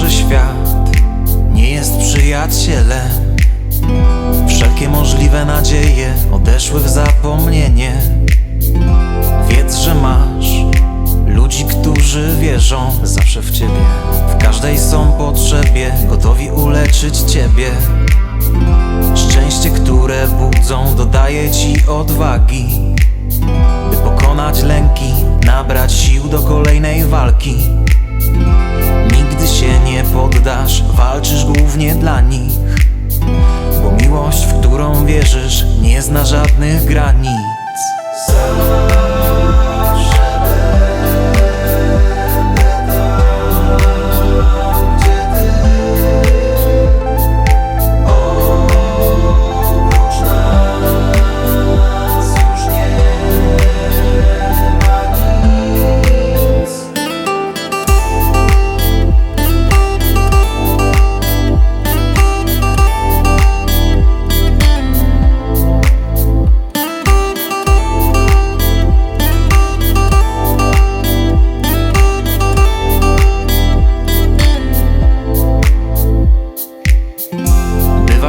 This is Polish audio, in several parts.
Że świat nie jest przyjacielem. Wszelkie możliwe nadzieje odeszły w zapomnienie. Wiedz, że masz ludzi, którzy wierzą zawsze w ciebie. W każdej są potrzebie, gotowi uleczyć ciebie. Szczęście, które budzą, dodaje ci odwagi By pokonać lęki, nabrać sił do kolejnej walki poddasz, walczysz głównie dla nich. Bo miłość, w którą wierzysz, nie zna żadnych granic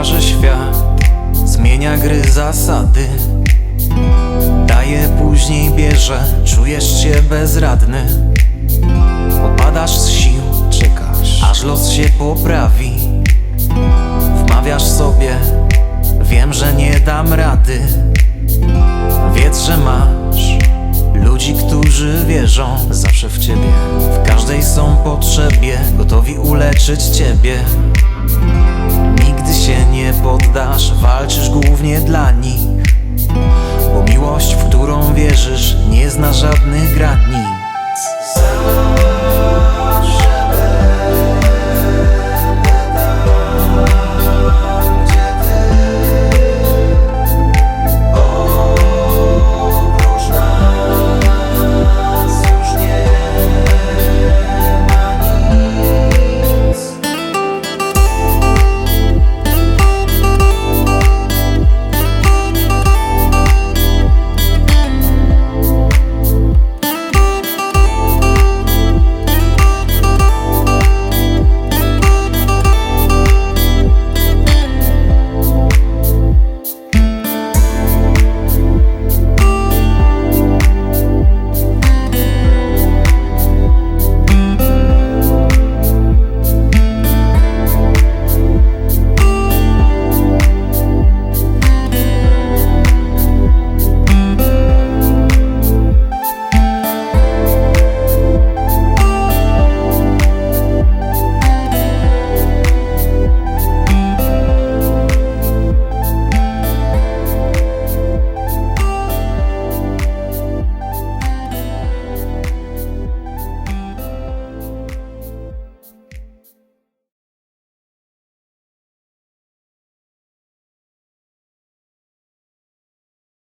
Że świat zmienia gry zasady. Daje, później bierze, czujesz się bezradny. Opadasz z sił, czekasz, aż los się poprawi. Wmawiasz sobie, wiem, że nie dam rady. Wiedz, że masz ludzi, którzy wierzą. Zawsze w ciebie W każdej są potrzebie, gotowi uleczyć ciebie się nie poddasz, walczysz głównie dla nich. Bo miłość, w którą wierzysz, nie zna żadnych granic